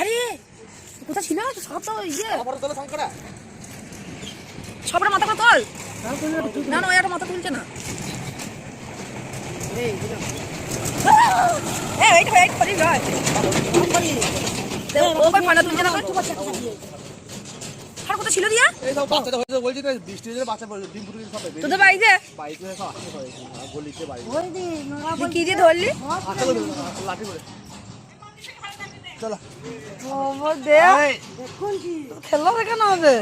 আরে কোথা ছিল? তো সব তো ইয়ে। আবার তোলা সংকরা সবার মাথা তোল না না ওই মাথা তুলছে না। এ এইটা এইটা করি ভাই ও তুলছে না চুপ আছে আর কোথা ছিল দিয়া? এই সব বাচ্চাটা হয়েছে বলছি তো বৃষ্টি হয়েছে বাচ্চা ডিম ফুটে সব তোদের বাড়িতে? বাইক সব আসতে গলিতে বাড়ি। কি দিয়ে ধরলি? লাঠি করে। চলো। ও দে খেলা কেন হবে।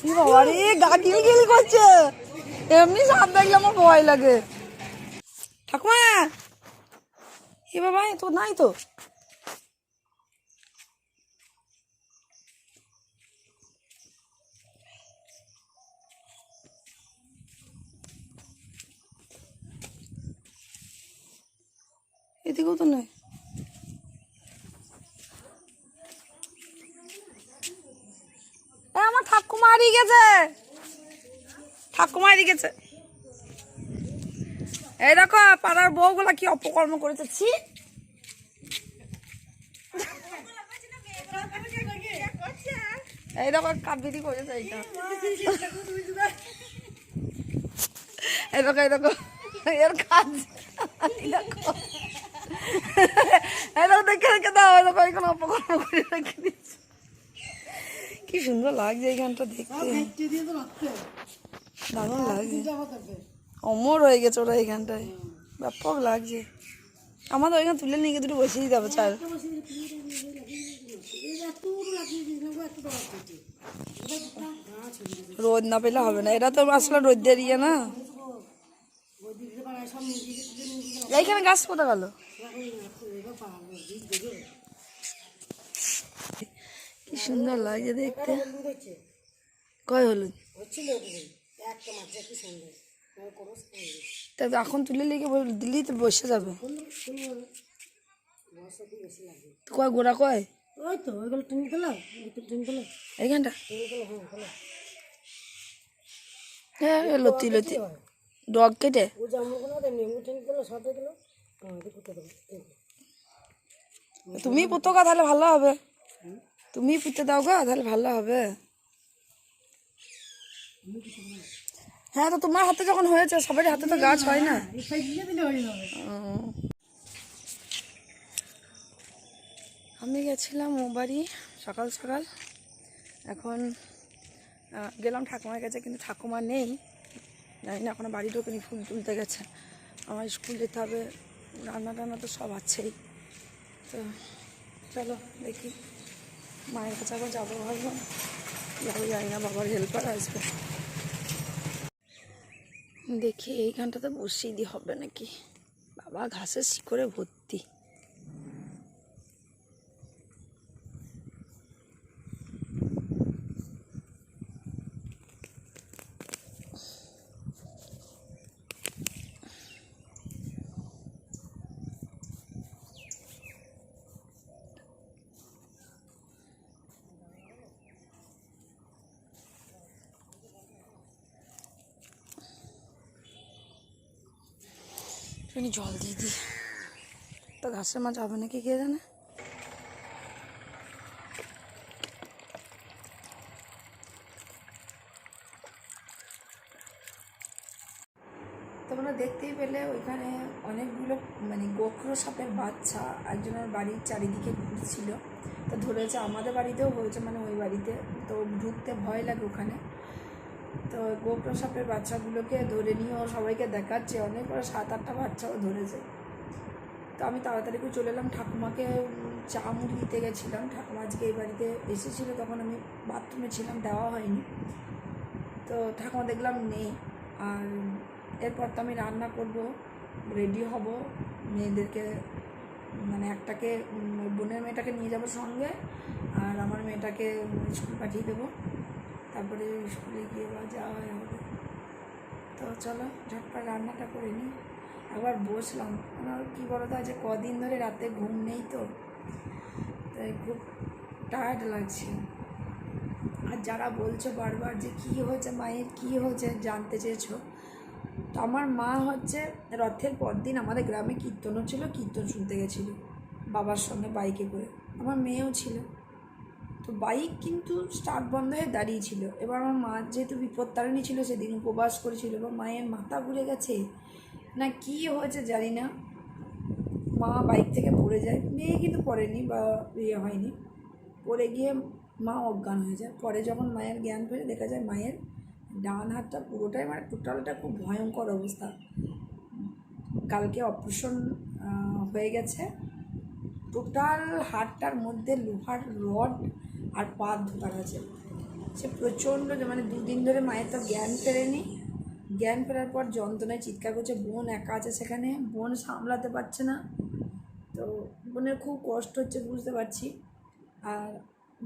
কি গা গিল গিল করছে। এমনি সাপ দেখলে আমার ভয় লাগে। ঠাকুমা। এ বাবা এ তো নাই তো। এদিকেও তো নয় এ আমার ঠাকুমা হারিয়ে গেছে? ঠাকুমা হারিয়ে গেছে এই দেখো, পাড়ার বউগুলা কি অপকর্ম করেছে। ছি। এই দেখো কাবিরি করেছে এইটা। এই দেখো এই দেখো, এর কাজ। দেখো। এই দেখো, দেখে রেখে দাও, এই দেখো এখানে অপকর্ম করে রেখে দিচ্ছে কি সুন্দর লাগছে এইখানটা দেখতে। দারুণ লাগছে। অমর হয়ে গেছে ওরা এইখানটায়। ব্যাপক লাগছে। আমাদের ওইখানে তুলে নিয়ে গিয়ে দুটো বসিয়ে দিতে হবে চাল। রোদ না পেলে হবে না এটা তো আসলে রোদের ইয়ে না। এইখানে গাছ কোথা গেল? কি সুন্দর লাগছে দেখতে। কয় হলুদ? তা এখন তুলে লিখে দিল্লি তো বসে যাবে। কয় গোড়া কয়? ওই তো ওইগুলো তুমি তোলো তুমি তোলো। এইখানটা? হ্যাঁ লতি লতি। ডগ কেটে? হ্যাঁ তুমি পুতো গা তাহলে ভালো হবে। তুমি পুঁতে দাও গো, তাহলে ভালো হবে। হ্যাঁ তো তোমার হাতে যখন হয়েছে সবাই হাতে তো গাছ হয় না। আমি গেছিলাম ও বাড়ি সকাল সকাল। এখন গেলাম ঠাকুমার কাছে, কিন্তু ঠাকুমা নেই। জানি না, এখনও বাড়ি ঢোকেনি, ফুল তুলতে গেছে। আমার স্কুল যেতে হবে, রান্না টান্না তো সব আছেই। তো চলো দেখি। মায়ের কাছে আবার যাব ভাববো যাব যাই না বাবার হেল্পার আসবে। দেখি এইখানটাতে বসিয়ে দিয়ে হবে নাকি? বাবা ঘাসের শিকড়ে ভর্তি একটুখানি জল দিয়ে দিই। তো ঘাসের মাছ হবে নাকি কে জানে? তোমরা দেখতেই পেলে ওইখানে অনেকগুলো মানে গোখরো সাপের বাচ্চা একজনের বাড়ির চারিদিকে ঘুরছিল। তো ধরেছে আমাদের বাড়িতেও হয়েছে মানে ওই বাড়িতে তো ঢুকতে ভয় লাগে ওখানে। তো গোপ্র সাপের বাচ্চাগুলোকে ধরে নিয়ে ও সবাইকে দেখাচ্ছে, অনেক ওরা সাত আটটা বাচ্চাও ধরেছে। তো আমি তাড়াতাড়ি করে চলে এলাম, ঠাকুমাকে চা মুড়ি দিতে গেছিলাম। ঠাকুমা আজকে এই বাড়িতে এসেছিল, তখন আমি বাথরুমে ছিলাম, দেওয়া হয়নি। তো ঠাকুমা দেখলাম নেই, আর এরপর তো আমি রান্না করব, রেডি হব, মেয়েদেরকে মানে একটাকে, বোনের মেয়েটাকে নিয়ে যাব সঙ্গে, আর আমার মেয়েটাকে স্কুল পাঠিয়ে দেবো। তারপরে স্কুলে গিয়ে বা যাওয়া হবে। তো চলো, ঝটপট রান্নাটা করে নিই। আবার বসলাম। আমার কী বলো তো আজ কদিন ধরে রাতে ঘুম নেই তো, তাই খুব টায়ার্ড লাগছে। আর যারা বলছো বারবার যে কী হয়েছে, মায়ের কী হয়েছে জানতে চেয়েছো, তো আমার মা হচ্ছে রথের পর দিন আমাদের গ্রামে কীর্তন হচ্ছিল কীর্তন শুনতে গেছিল বাবার সঙ্গে বাইকে করে। আমার মেয়েও ছিল। তো বাইক কিন্তু স্টার্ট বন্ধ হয়ে দাঁড়িয়ে ছিল এবার আমার মা যেহেতু বিপদ বিপত্তারিণী ছিল সেদিন উপবাস করেছিল, এবার মায়ের মাথা ঘুরে গেছে। না, কী হয়েছে জানি না। মা বাইক থেকে পড়ে যায়। মেয়ে কিন্তু পড়েনি বা ইয়ে হয়নি। পড়ে গিয়ে মা অজ্ঞান হয়ে যায়। পরে যখন মায়ের জ্ঞান ফেরে দেখা যায় মায়ের ডান হাতটা পুরোটাই মানে টোটালটা খুব ভয়ঙ্কর অবস্থা। কালকে অপারেশন হয়ে গেছে। টোটাল হাড়টার মধ্যে লোহার রড আর পাত ঢোকার আছে সে প্রচণ্ড মানে দুদিন ধরে মায়ের তো জ্ঞান ফেরেনি। জ্ঞান ফেরার পর যন্ত্রণায় চিৎকার করছে, বোন একা আছে সেখানে, বোন সামলাতে পারছে না। তো বোনের খুব কষ্ট হচ্ছে বুঝতে পারছি। আর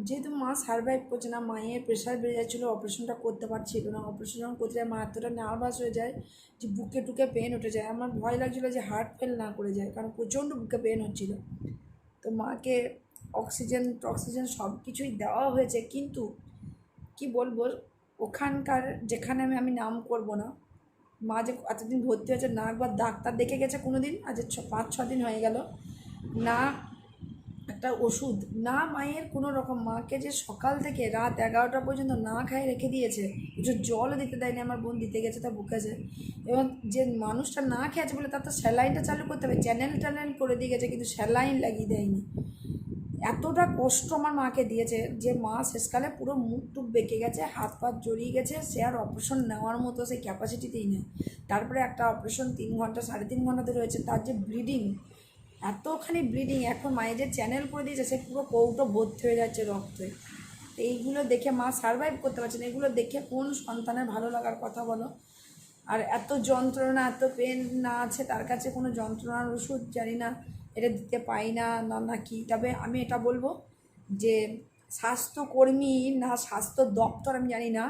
যেহেতু মা সার্ভাইভ করছে না, মায়ের প্রেশার বেড়ে যাচ্ছিল অপারেশনটা করতে পারছিল না। অপারেশন যখন করতে যায়, মা এতটা নার্ভাস হয়ে যায় যে বুকে টুকে পেন উঠে যায়। আমার ভয় লাগছিল যে হার্ট ফেল না করে যায়, কারণ প্রচণ্ড বুকে পেন হচ্ছিল। তো মাকে অক্সিজেন অক্সিজেন সব কিছুই দেওয়া হয়েছে, কিন্তু কি বলব, ওখানকার যেখানে আমি আমি নাম করব না, মা যে এতদিন ভর্তি হয়েছে, না একবার ডাক্তার দেখে গেছে কোনো দিন আজ ছ, পাঁচ, ছ দিন হয়ে গেল, না একটা ওষুধ, না মায়ের কোনো রকম, মাকে যে সকাল থেকে রাত এগারোটা পর্যন্ত না খায় রেখে দিয়েছে, কিছু জলও দিতে দেয়নি আমার বোন, দিতে গেছে তা বুকেছে এবং যে মানুষটা না খেয়েছে বলে তার তো স্যালাইনটা চালু করতে হবে, চ্যানেল ট্যানেল করে দিয়ে গেছে, কিন্তু স্যালাইন লাগিয়ে দেয়নি এতটা কষ্ট আমার মাকে দিয়েছে যে মা শেষকালে পুরো মুখ টুক বেঁকে গেছে, হাত পা জড়িয়ে গেছে, সে আর অপারেশন নেওয়ার মতো সেই ক্যাপাসিটিতেই নেই। তারপরে একটা অপারেশন তিন ঘণ্টা, সাড়ে তিন ঘণ্টা ধরে হয়েছে তার যে ব্লিডিং এতখানি ব্লিডিং এখন মায়ের যে চ্যানেল করে দিয়েছে, সে পুরো কৌটো ভর্তি হয়ে যাচ্ছে রক্তে। তো এইগুলো দেখে মা সার্ভাইভ করতে পারছে না। এগুলো দেখে কোন সন্তানের ভালো লাগার কথা বলো? আর এত যন্ত্রণা, এত পেন না আছে, তার কাছে কোনো যন্ত্রণার ওষুধ জানি না। এটা দিতে পাই না না না কি। তবে আমি এটা বলব যে স্বাস্থ্যকর্মী না স্বাস্থ্য দপ্তর আমি জানি না,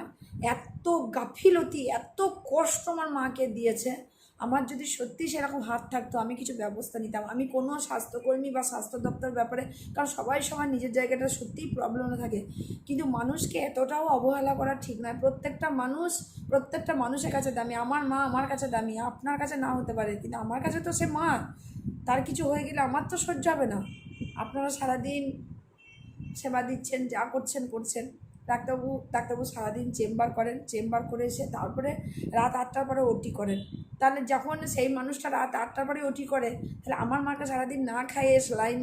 এত গাফিলতি, এত কষ্ট আমার মাকে দিয়েছে। আমার যদি সত্যি সেরকম হাত থাকতো, আমি কিছু ব্যবস্থা নিতাম। আমি কোনো স্বাস্থ্যকর্মী বা স্বাস্থ্য দপ্তর ব্যাপারে, কারণ সবাই সবার নিজের জায়গাটা সত্যিই প্রবলেমে থাকে। কিন্তু মানুষকে এতটাও অবহেলা করা ঠিক নয়। প্রত্যেকটা মানুষ, প্রত্যেকটা মানুষের কাছে দামি। আমার মা আমার কাছে দামি। আপনার কাছে না হতে পারে। কিন্তু আমার কাছে তো সে মা। তার কিছু হয়ে গেলে আমার তো সহ্য হবে না। আপনারা সারাদিন সেবা দিচ্ছেন, যা করছেন করছেন। ডাক্তারবাবু ডাক্তারবাবু সারাদিন চেম্বার করেন। চেম্বার করে এসে তারপরে রাত আটটার পরে ওটি করেন। তাহলে যখন সেই মানুষটা রাত আটটার পরে ওটি করে, তাহলে আমার মাকে সারাদিন না খাইয়ে লাইন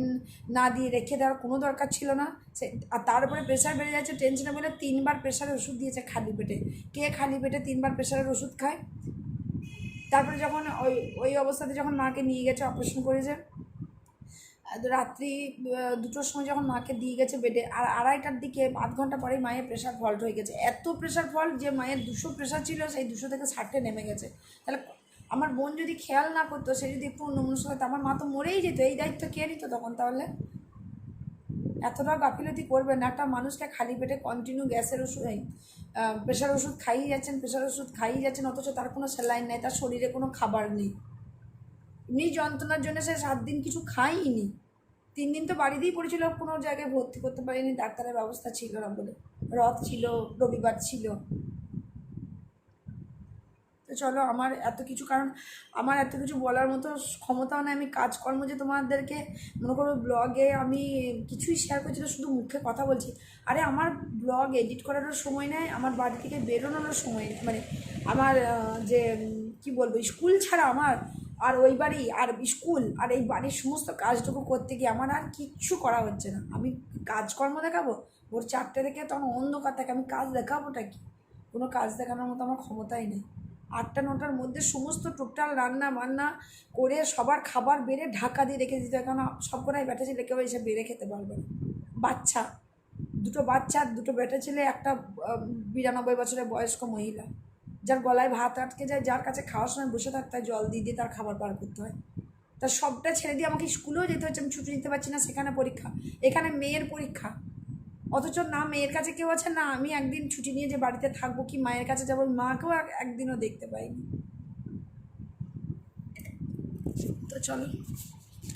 না দিয়ে রেখে দেওয়ার কোনো দরকার ছিল না। সে, আর তারপরে প্রেশার বেড়ে যাচ্ছে টেনশনে বলে তিনবার প্রেশারের ওষুধ দিয়েছে খালি পেটে। কে খালি পেটে তিনবার প্রেশারের ওষুধ খায়? তারপরে যখন ওই ওই অবস্থাতে যখন মাকে নিয়ে গেছে অপারেশন করেছে রাত্রি দুটোর সময় যখন মাকে দিয়ে গেছে বেডে, আর আড়াইটার দিকে, আধ ঘণ্টা পরে মায়ের প্রেশার ফল্ট হয়ে গেছে। এত প্রেশার ফল্ট যে মায়ের দুশো প্রেশার ছিল, সেই দুশো থেকে ষাটে নেমে গেছে। তাহলে আমার বোন যদি খেয়াল না করতো, সে যদি একটু অন্য মানুষের হতো আমার মা তো মরেই যেত, এই দায়িত্ব কে নিত তখন তাহলে? এতটা গাফিলতি করবেন একটা মানুষকে খালি পেটে কন্টিনিউ গ্যাসের ওষুধ প্রেশার ওষুধ খাইয়ে যাচ্ছেন প্রেশার ওষুধ খাইয়ে যাচ্ছেন, অথচ তার কোনো স্যালাইন নেই, তার শরীরে কোনো খাবার নেই। এমনি যন্ত্রণার জন্য সে সাত দিন কিছু খাইনি। তিন দিন তো বাড়িতেই পড়েছিল, কোনো জায়গায় ভর্তি করতে পারিনি, ডাক্তারের ব্যবস্থা ছিল না বলে। রথ ছিল, রবিবার ছিল। তো চলো আমার এত কিছু, কারণ আমার এত কিছু বলার মতো ক্ষমতাও নেই। আমি কাজকর্ম যে তোমাদেরকে, মনে করো ব্লগে আমি কিছুই শেয়ার করছি না, শুধু মুখে কথা বলছি। আরে আমার ব্লগ এডিট করারও সময় নেই, আমার বাড়ি থেকে বেরোনোরও সময় নেই। মানে আমার যে, কি বলব স্কুল ছাড়া আমার আর ওই বাড়ি, আর স্কুল আর এই বাড়ির সমস্ত কাজটুকু করতে গিয়ে আমার আর কিচ্ছু করা হচ্ছে না। আমি কাজকর্ম দেখাবো, ভোর চারটে থেকে তখন অন্ধকার থাকে, আমি কাজ দেখাবোটা কি? কোনো কাজ দেখানোর মতো আমার ক্ষমতাই নেই। আটটা, নটার মধ্যে সমস্ত টোটাল রান্না বান্না করে সবার খাবার বেড়ে ঢাকা দিয়ে রেখে দিতে হয়। কারণ সব কটাই ব্যাটা ছেলে, কেউ এসে বেড়ে খেতে পারবে না। বাচ্চা, দুটো বাচ্চা, দুটো বেটা ছেলে, একটা বিরানব্বই বছরের বয়স্ক মহিলা। যার গলায় ভাত আটকে যায়, যার কাছে খাওয়ার সময় বসে থাকতে হয় জল দিয়ে দিয়ে তার খাবার পার করতে হয়। তার সবটা ছেড়ে দিয়ে আমাকে স্কুলেও যেতে হচ্ছে, আমি ছুটি নিতে পারছি না, সেখানে পরীক্ষা। এখানে মেয়ের পরীক্ষা। অথচ না, মেয়ের কাছে কেউ আছে? না, আমি একদিন ছুটি নিয়ে যে বাড়িতে থাকব কি মায়ের কাছে যাব? মাকেও এক- একদিনও দেখতে পাইনি। তো চলো,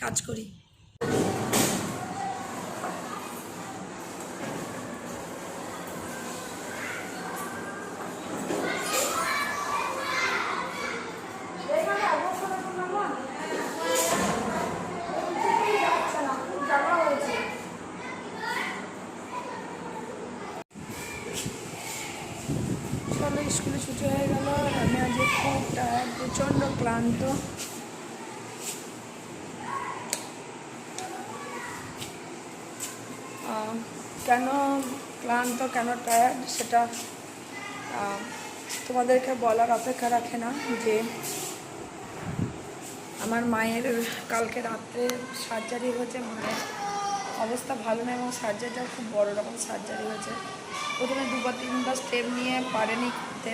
কাজ করি এখানে অবসর এখন আমার যাচ্ছে না স্কুলে ছুটি হয়ে গেল আমি আজকে খুব টায়ার্ড প্রচণ্ড ক্লান্ত আহ, কেন ক্লান্ত কেন টায়ার্ড সেটা তোমাদেরকে বলার অপেক্ষা রাখে না যে আমার মায়ের কালকে রাত্রে সার্জারি হয়েছে, মায়ের অবস্থা ভালো না এবং সার্জারিটা খুব বড় রকম সার্জারি হয়েছে। প্রথমে দুবার তিনবার স্টেপ নিয়ে পারেনি করতে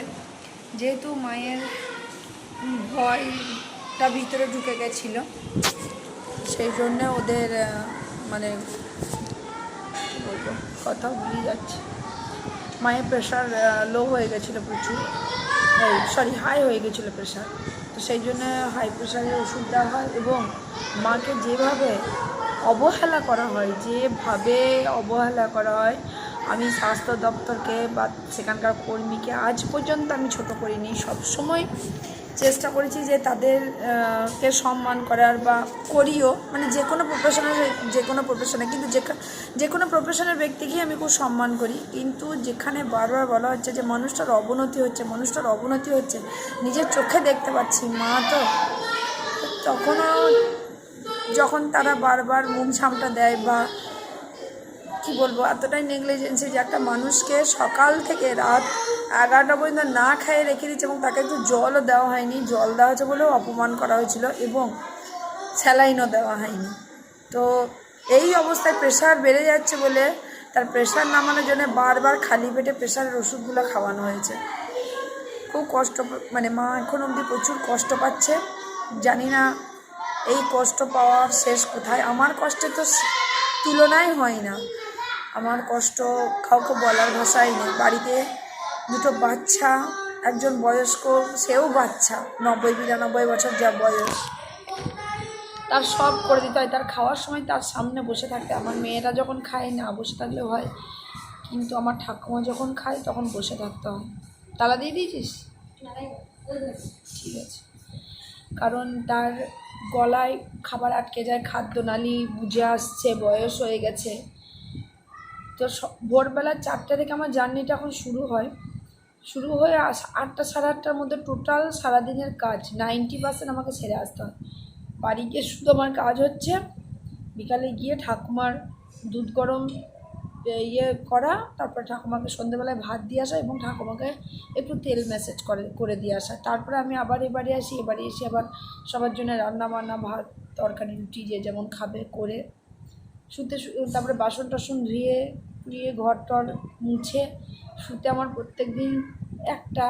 যেহেতু মায়ের ভয়টা ভিতরে ঢুকে গেছিল, সেই জন্য ওদের মানে বলব, কথা ভুলে যাচ্ছে। মায়ের প্রেশার লো হয়ে গেছিল প্রচুর। সরি হাই হয়ে গেছিল প্রেশার তো সেই জন্য হাই প্রেশারের ওষুধ দেওয়া হয় এবং মাকে যেভাবে অবহেলা করা হয়, যেভাবে অবহেলা করা হয়, আমি স্বাস্থ্য দপ্তরকে বা সেখানকার কর্মীকে আজ পর্যন্ত আমি ছোট করিনি। সবসময় চেষ্টা করেছি যে তাদেরকে সম্মান করার বা করিও। মানে যে কোনো প্রফেশনের যে কোনো প্রফেশনে কিন্তু যে কোনো প্রফেশনের ব্যক্তিকেই আমি খুব সম্মান করি। কিন্তু যেখানে বারবার বলা হচ্ছে যে মানুষটার অবনতি হচ্ছে, মানুষটার অবনতি হচ্ছে, নিজের চোখে দেখতে পাচ্ছি, মা তো, তখনও যখন তারা বারবার মুখ ঝামটা দেয় বা কি বলব? এতটাই নেগলিজেন্সি যে একটা মানুষকে সকাল থেকে রাত এগারোটা পর্যন্ত না খাইয়ে রেখে দিচ্ছে এবং তাকে একটু জলও দেওয়া হয়নি। জল দেওয়া হয়েছে বলেও অপমান করা হয়েছিল এবং স্যালাইনও দেওয়া হয়নি। তো এই অবস্থায় প্রেশার বেড়ে যাচ্ছে বলে তার প্রেশার নামানোর জন্য বারবার খালি পেটে প্রেশারের ওষুধগুলো খাওয়ানো হয়েছে। খুব কষ্ট মানে মা এখন অবধি প্রচুর কষ্ট পাচ্ছে। জানি না এই কষ্ট পাওয়ার শেষ কোথায়। আমার কষ্টে তো তুলনাই হয় না। আমার কষ্ট কাউকে বলার ভাষাই নেই। বাড়িতে দুটো বাচ্চা, একজন বয়স্ক, সেও বাচ্চা। নব্বই বিরানব্বই বছর যা বয়স। তার সব করে দিতে হয়। তার খাওয়ার সময় তার সামনে বসে থাকতে আমার মেয়েরা যখন খায়, না বসে থাকলেও হয়। কিন্তু আমার ঠাকুমা যখন খায়, তখন বসে থাকতে হয়। তালা দিয়ে দিয়েছিস? ঠিক আছে। কারণ তার গলায় খাবার আটকে যায় খাদ্যনালী বুঝে আসছে, বয়স হয়ে গেছে। তো ভোরবেলা চারটে থেকে আমার জার্নিটা এখন শুরু হয়। শুরু হয়ে আস, আটটা সাড়ে আটটার মধ্যে টোটাল সারাদিনের কাজ নাইনটি পার্সেন্ট আমাকে সেরে আসতে হয়। বাড়ি গিয়ে শুধু আমার কাজ হচ্ছে বিকালে গিয়ে ঠাকুমার দুধ গরম ইয়ে করা, তারপর ঠাকুমাকে সন্ধ্যেবেলায় ভাত দিয়ে আসা এবং ঠাকুমাকে একটু তেল মেসেজ করে করে দিয়ে আসা। তারপরে আমি আবার এবারে আসি এবারে এসে আবার সবার জন্য রান্না বান্না ভাত, তরকারি, রুটি যে যেমন খাবে, করে শুতে তারপরে বাসন টাসন ধুয়ে ধুয়ে ঘর টর মুছে, শুতে আমার প্রত্যেক দিন একটা,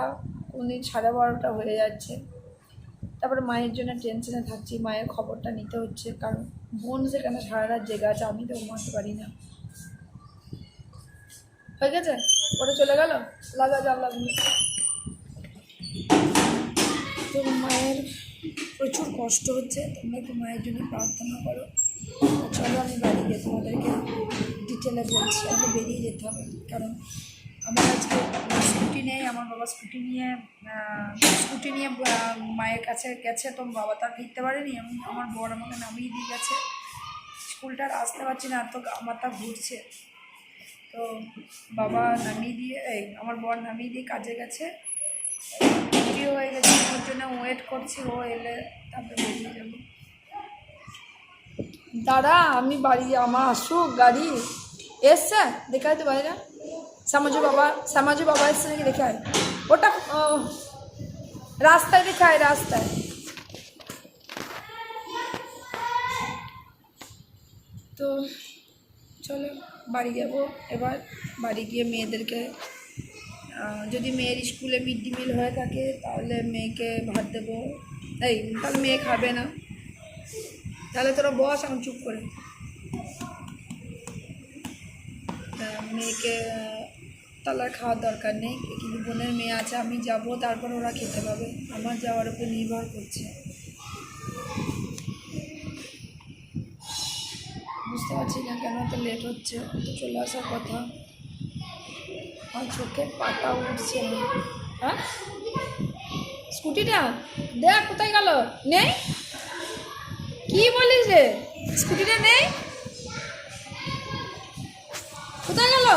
কোনদিন সাড়ে বারোটা হয়ে যাচ্ছে। তারপরে মায়ের জন্য টেনশনে থাকছি, মায়ের খবরটা নিতে হচ্ছে, কারণ বোন সেখানে সারা রাত জেগে আছে, আমি তো ঘুমাতে পারি না। হয়ে গেছে? পরে চলে গেল? লাগা জানলা তো মায়ের প্রচুর কষ্ট হচ্ছে, তোমরা একটু মায়ের জন্য প্রার্থনা করো। চলো আমি বাড়ি গিয়ে তোমাদেরকে ডিটেলে বলছি আমাকে বেরিয়ে যেতে হবে। কারণ আমার আজকে স্কুটি নেই, আমার বাবা স্কুটি নিয়ে স্কুটি নিয়ে মায়ের কাছে গেছে, তো বাবা তার ফিরতে পারেনি। এবং আমার বর আমাকে নামিয়ে দিয়ে গেছে। স্কুলটা আসতে পারছি না এত মাথা ঘুরছে। তো বাবা নামিয়ে দিয়ে, এই, আমার বর নামিয়ে দিয়ে কাজে গেছে। ছুটি হয়ে গেছে, ওর জন্য ওয়েট করছি, ও এলে তারপরে বেরিয়ে যাব। দাদা আমি বাড়ি আমার আসুক গাড়ি। এসছে? দেখায় তো বাইরে। শ্যামাজু বাবা শ্যামাজু বাবা এসছে নাকি? দেখায় ওটা ও, রাস্তায় দেখায় রাস্তায়। তো চলো বাড়ি যাব। এবার বাড়ি গিয়ে মেয়েদেরকে যদি মেয়ের স্কুলে মিড ডে মিল হয়ে থাকে তাহলে মেয়েকে ভাত দেবো। এই তাহলে মেয়ে খাবে না। তাহলে তোরা বস, এখন চুপ করে। মেয়েকে আর খাওয়ার দরকার নেই কিন্তু বোনের মেয়ে আছে, আমি যাব, তারপর ওরা খেতে পাবে। আমার যাওয়ার উপর নির্ভর করছে। বুঝতে পারছি না কেন তো লেট হচ্ছে তো চলে আসার কথা। আমার চোখের পাতা উঠছে হ্যাঁ? স্কুটিটা, দেখ কোথায় গেল? নেই? কি বলিস রে? স্কুটিটা নেই? কোথায় গেল?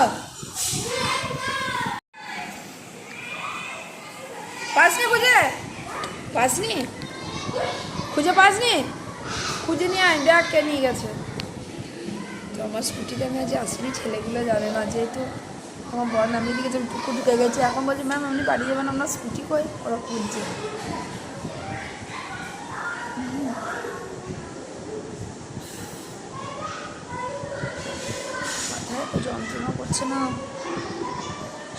পাসনি খুঁজে? পাসনি? খুঁজে নিয়ে আয়, দেখ কে নিয়ে গেছে। তো আমার স্কুটিতে আমি যে আসিনি, ছেলেগুলো জানে না যেহেতু আমার বর নামিয়ে দিকে পুকুর ঢুকে গেছে। এখন বলছে, ম্যাম, আপনি বাড়ি যাবেন, আপনার স্কুটি কই? ওরা খুঁজছে। যন্ত্রণা করছে না।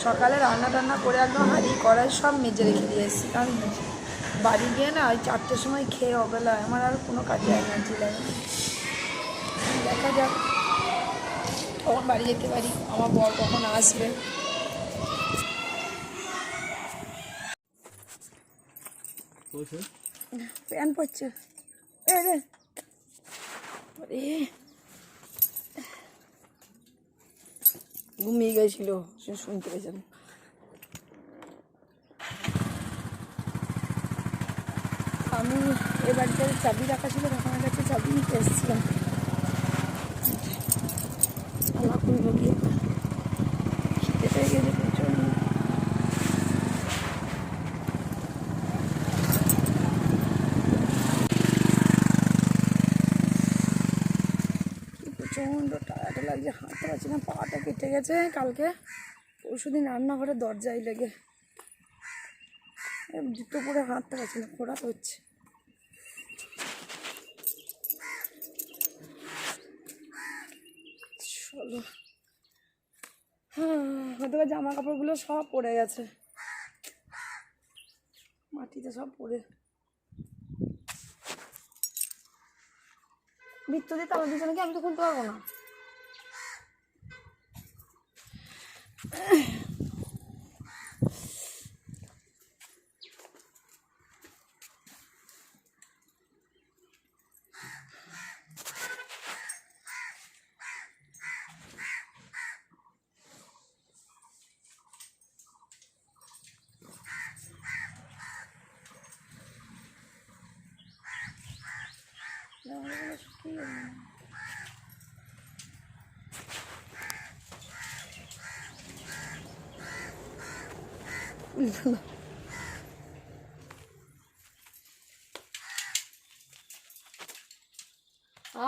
সকালে রান্না টান্না করে একদম হাঁড়ি কড়াই সব মেজে রেখে দিয়ে এসেছি। কারণ বাড়ি গিয়ে না ওই চারটের সময় খেয়ে অবেলা আমার আর কোনো কাজে এনার্জি লাগে। দেখা যাক। কখন বাড়ি যেতে পারি। আমার বর কখন আসবে। প্যান পড়ছে এ রে ওরে। ঘুমিয়ে গেছিল, সে শুনতে পেয়েছেন আমি এ চাবি রাখা ছিল, তখন কাছে চাবি নিতে এসেছিলাম আমার করব গিয়ে খিদে পেয়ে গেছে প্রচণ্ড প্রচণ্ড টায়াটা লাগছে হাঁটতে পারছি না পাটা কেটে গেছে কালকে। পরশু দিন রান্নাঘরে দরজায় লেগে। জুতো পরে হাঁটতে পারছি না খোড়া হচ্ছে। চলো। হ্যাঁ হয়তো জামা কাপড়গুলো সব পড়ে গেছে। মাটিতে সব পড়ে। বৃত্ত তালা দিচ্ছে নাকি আমি তো খুলতে পারব না? 哎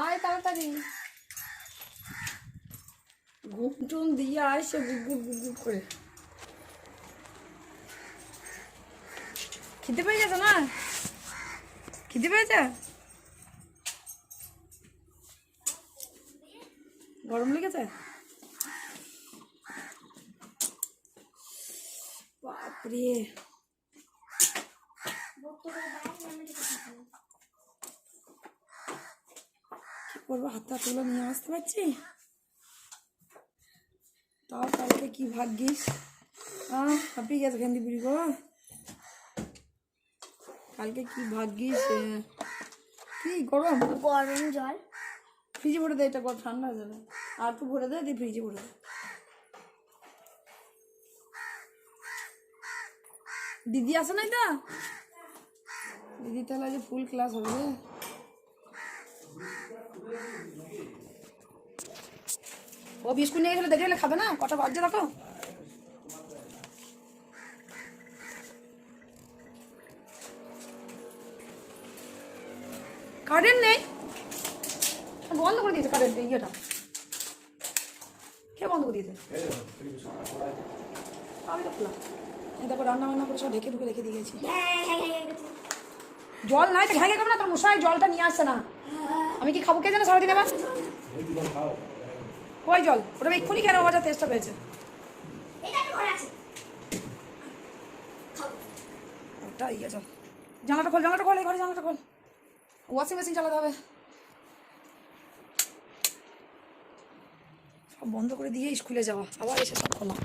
আয় তাড়াতাড়ি। ঘুম টুম দিয়ে আয়, সে গুপ গুপ করে। খিদে পেয়ে গেছে না? খিদে পেয়েছে? গরম লেগেছে? কি করব? হাতটা তুলে নিয়ে আসতে পারছি? তাও কালকে কি ভাগ্যিস? হাঁপিয়ে গেছে খেন্দি বুড়ি গো কালকে কি ভাগ্যিস কি গরম? গরম জল। ফ্রিজে ভরে দে এটা ঠান্ডা হয়ে যাবে। আর একটু ভরে দে দিয়ে ফ্রিজে ভরে দে। দিদি আসে নাই তো দিদি তাহলে আজ ফুল ক্লাস হবে ও বিস্কুট নিয়ে গেলে দেখে খাবে না? কটা বাজছে দেখো। কারেন্ট নেই। বন্ধ করে দিয়েছে কারেন্ট ইয়েটা কে বন্ধ করে দিয়েছে আমি তো খোলা এই দেখো রান্না বান্না করে সব ঢেকে ঢুকে রেখে দিয়ে গেছি জল নাই তো খাব না তোর মশাই জলটা নিয়ে আসছে না। আমি কি খাব কে জানো সারাদিন এবার কই জল? ওটা এক্ষুনি কেন মজা টেস্টটা পেয়েছে। ওটা ইয়ে জল। জানাটা খোল জানাটা খোল এই ঘরে জানাটা খোল। ওয়াশিং মেশিন চালাতে হবে। সব বন্ধ করে দিয়ে স্কুলে যাওয়া। আবার এসে সব খোলা।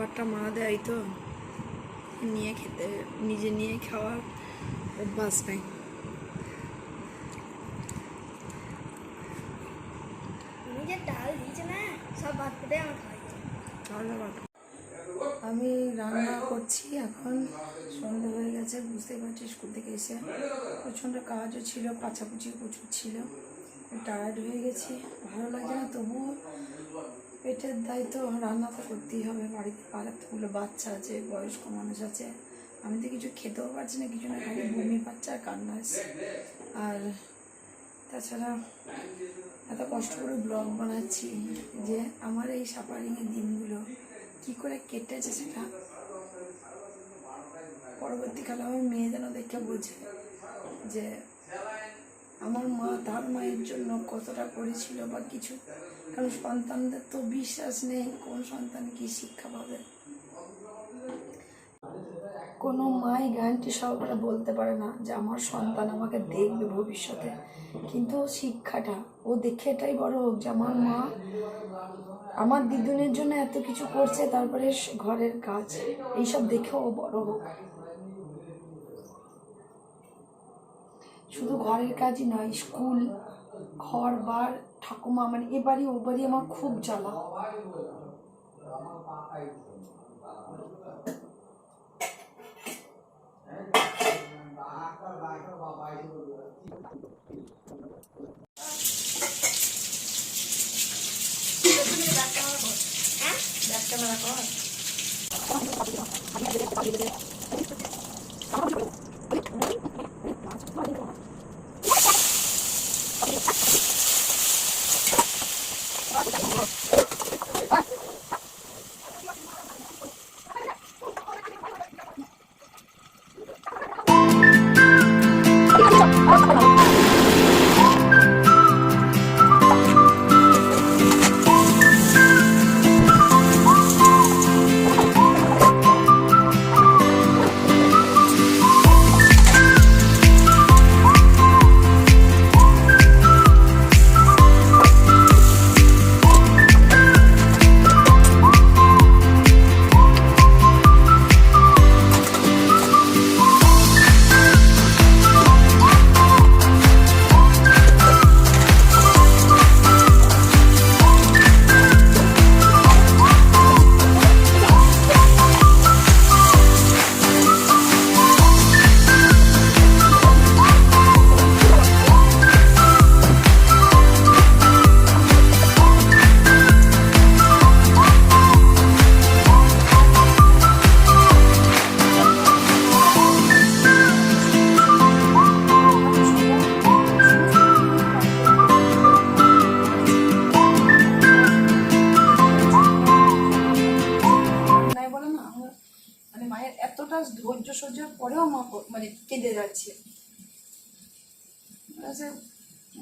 খাবারটা মা দেয় তো নিয়ে খেতে নিজে নিয়ে খাওয়ার অভ্যাস নাই। আমি রান্না করছি এখন সন্ধ্যা হয়ে গেছে বুঝতে পারছি স্কুল থেকে এসে প্রচণ্ড কাজও ছিল পাছাপুচি প্রচুর ছিল। টায়ার্ড হয়ে গেছি ভালো লাগে না তবুও। পেটের দায়িত্ব রান্না তো করতেই হবে, বাড়িতে পাঁচগুলো বাচ্চা আছে, বয়স্ক মানুষ আছে। আমি তো কিছু খেতেও পারছি না, কিছু না খালি বমি পাচ্ছে আর কান্না আসছে আর তাছাড়া এত কষ্ট করে ব্লগ বানাচ্ছি যে আমার এই সাফারিংয়ের দিনগুলো কি করে কেটেছে সেটা পরবর্তীকালে আমার মেয়ে যেন দেখে বোঝে যে আমার মা তার মায়ের জন্য কতটা করেছিল বা কিছু কারণ সন্তানদের তো বিশ্বাস নেই কোন সন্তান কি শিক্ষা পাবে। কোনো মাই গ্যারান্টি সহকারে বলতে পারে না যে আমার সন্তান আমাকে দেখবে ভবিষ্যতে। কিন্তু শিক্ষাটা, ও দেখে এটাই বড় হোক যে আমার মা আমার দিদুনের জন্য এত কিছু করছে, তারপরে ঘরের কাজ, এইসব দেখে ও বড় হোক। শুধু ঘরের কাজই নয়, স্কুল, ঘর, বার ঠাকুমা মানে এ বাড়ি ও বাড়ি আমার খুব জ্বালা। ক্যামেরা কর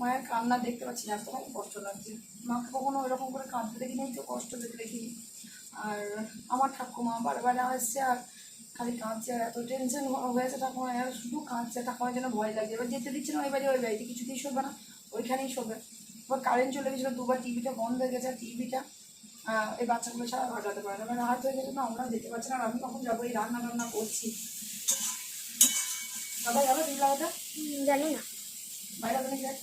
মায়ের কান্না দেখতে পাচ্ছি না এতটা কষ্ট লাগছে। মাকে কখনো এরকম করে কাঁদতে দেখিনি তো কষ্ট দেখতে দেখিনি। আর আমার ঠাকুমা বারবার আসছে আর খালি কাঁদছে আর এত টেনশন হয়েছে ঠাকুমা আর শুধু কাঁদছে, ঠাকুমার জন্য ভয় লাগছে। এবার যেতে দিচ্ছে না ওই বাড়ি ওই বাড়িতে কিছুতেই শোবে না, ওইখানেই শোবে। এবার কারেন্ট চলে গেছিল, দুবার টিভিটা বন্ধ হয়ে গেছে, আর টিভিটা এই বাচ্চাগুলো ছাড়া ঘটাতে পারে না। মানে রাত হয়ে গেছে, না আমরা যেতে পারছি না, আর আমি কখন যাব? এই রান্না টান্না করছি। দাদা যাবে লাগাতে জানি না। বাইরে যাচ্ছ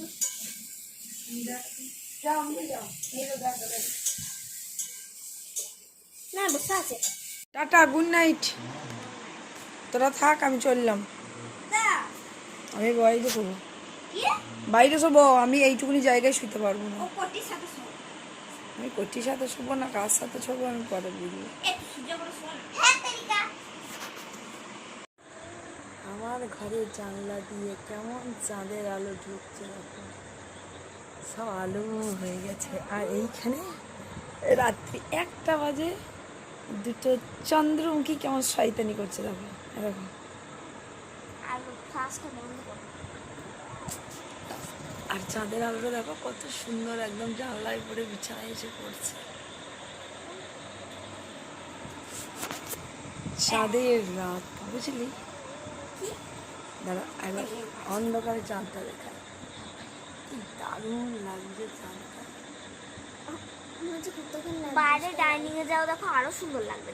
যাও। যাও নিয়ে না বসে আছে। Tata good night. তোরা থাক আমি চললাম। আমি বয়স করব। বাইরে শোবো আমি এইটুকুনি জায়গায় শুতে পারব না। আমি কটির সাথে শোবো না কার সাথে শোবো আমি পরে বুঝব একটু সূর্য করে শোন হ্যাঁ তেরিকা আমার ঘরের জানলা দিয়ে কেমন চাঁদের আলো ঢুকছে সব আলো হয়ে গেছে। আর এইখানে রাত্রি একটা বাজে দুটো চন্দ্রমুখী কেমন শয়তানি করছে দেখো এরকম আর চাঁদের আলোটা দেখো কত সুন্দর একদম জানলায় পড়ে বিছানায় এসে পড়ছে। চাঁদের রাত বুঝলি? দাঁড়া একবার অন্ধকারে চাঁদটা দেখায় কি দারুণ লাগছে চাঁদটা। বাইরে ডাইনিং এ যাও দেখো, আরও সুন্দর লাগবে।